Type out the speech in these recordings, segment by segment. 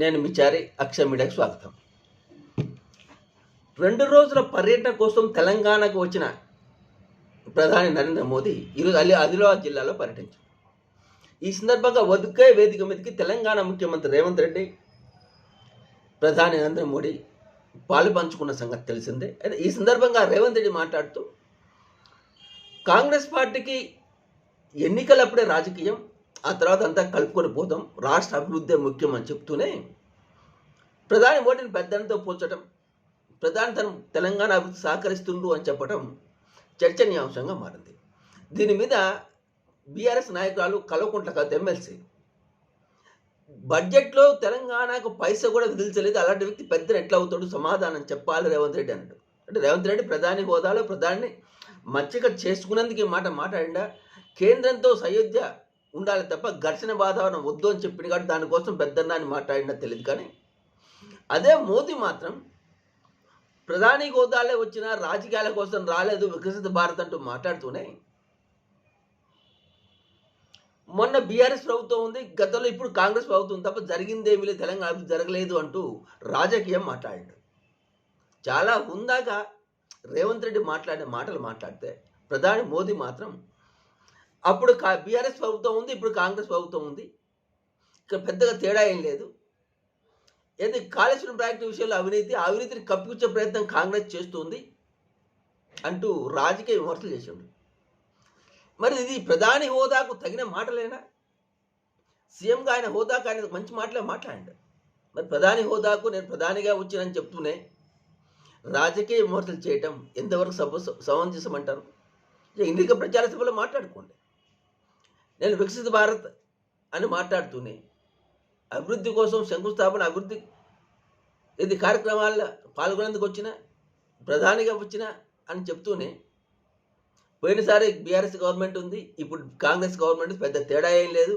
నేను మిచారి అక్షయ మీడియాకి స్వాగతం. రెండు రోజుల పర్యటన కోసం తెలంగాణకు వచ్చిన ప్రధాని నరేంద్ర మోదీ ఈరోజు అలీ ఆదిలాబాద్ జిల్లాలో పర్యటించారు. ఈ సందర్భంగా వదుకే వేదిక మీదకి తెలంగాణ ముఖ్యమంత్రి రేవంత్ రెడ్డి ప్రధాని నరేంద్ర మోడీ పాలు పంచుకున్న సంగతి తెలిసిందే. అయితే ఈ సందర్భంగా రేవంత్ రెడ్డి మాట్లాడుతూ కాంగ్రెస్ పార్టీకి ఎన్నికలప్పుడే రాజకీయం ఆ తర్వాత అంతా కలుపుకొని పోతాం. రాష్ట్ర అభివృద్ధి ముఖ్యం అని చెప్తూనే ప్రధాని మోడీని పెద్దలతో పోల్చడం ప్రధాని తన తెలంగాణ అభివృద్ధి సహకరిస్తుండు అని చెప్పడం చర్చనీయాంశంగా మారింది. దీని మీద బీఆర్ఎస్ నాయకురాలు కలవకుంట్ల కాదు ఎమ్మెల్సీ బడ్జెట్లో తెలంగాణకు పైస కూడా విధించలేదు. అలాంటి వ్యక్తి పెద్దలు ఎట్లా అవుతాడు? సమాధానం చెప్పాలి రేవంత్ రెడ్డి అన్నాడు. అంటే రేవంత్ రెడ్డి ప్రధాని హోదాలో ప్రధాని మచ్చిక చేసుకున్నందుకు ఈ మాట మాట్లాడిండా? కేంద్రంతో సయోధ్య ఉండాలి తప్ప ఘర్షణ వాతావరణం వద్దు అని చెప్పింది కాబట్టి దానికోసం పెద్దన్న అని మాట్లాడినా తెలియదు కానీ అదే మోదీ మాత్రం ప్రధాని హోదాలే వచ్చిన రాజకీయాల కోసం రాలేదు వికసిత భారత్ అంటూ మాట్లాడుతూనే మొన్న బీఆర్ఎస్ ప్రభుత్వం ఉంది గతంలో ఇప్పుడు కాంగ్రెస్ ప్రభుత్వం తప్ప జరిగిందేమీ లేదు తెలంగాణ జరగలేదు అంటూ రాజకీయం మాట్లాడాడు. చాలా హుందాగా రేవంత్ రెడ్డి మాట్లాడే మాటలు మాట్లాడితే ప్రధాని మోదీ మాత్రం అప్పుడు కా బీఆర్ఎస్ ప్రభుత్వం ఉంది ఇప్పుడు కాంగ్రెస్ ప్రభుత్వం ఉంది. ఇక్కడ పెద్దగా తేడా ఏం లేదు. ఏది కాళేశ్వరం ప్రాజెక్టు విషయంలో అవినీతి అవినీతిని కప్పిపుచ్చే ప్రయత్నం కాంగ్రెస్ చేస్తుంది అంటూ రాజకీయ విమర్శలు చేసిండు మరి ఇది ప్రధాని హోదాకు తగిన మాటలేనా? సీఎంగా ఆయన హోదాకు ఆయన మంచి మాటలే మాట్లాడండి. మరి ప్రధాని హోదాకు నేను ప్రధానిగా వచ్చినని చెప్తూనే రాజకీయ విమర్శలు చేయటం ఎంతవరకు సభ సమంజసం అంటారు ఎన్నిక ప్రచార సభలో మాట్లాడుకోండి. నేను వికసిత భారత్ అని మాట్లాడుతూనే. అభివృద్ధి కోసం శంకుస్థాపన అభివృద్ధి ఇది కార్యక్రమాల్లో పాల్గొనేందుకు వచ్చిన ప్రధానిగా వచ్చిన అని చెప్తూనే. పోయినసారి బీఆర్ఎస్ గవర్నమెంట్ ఉంది ఇప్పుడు కాంగ్రెస్ గవర్నమెంట్ పెద్ద తేడా ఏం లేదు.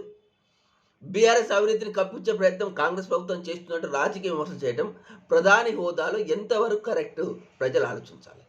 బీఆర్ఎస్ అవినీతిని కప్పించే ప్రయత్నం కాంగ్రెస్ ప్రభుత్వం చేస్తున్నట్టు రాజకీయ విమర్శలు చేయడం ప్రధాని హోదాలో ఎంతవరకు కరెక్ట్ ప్రజలు ఆలోచించాలి?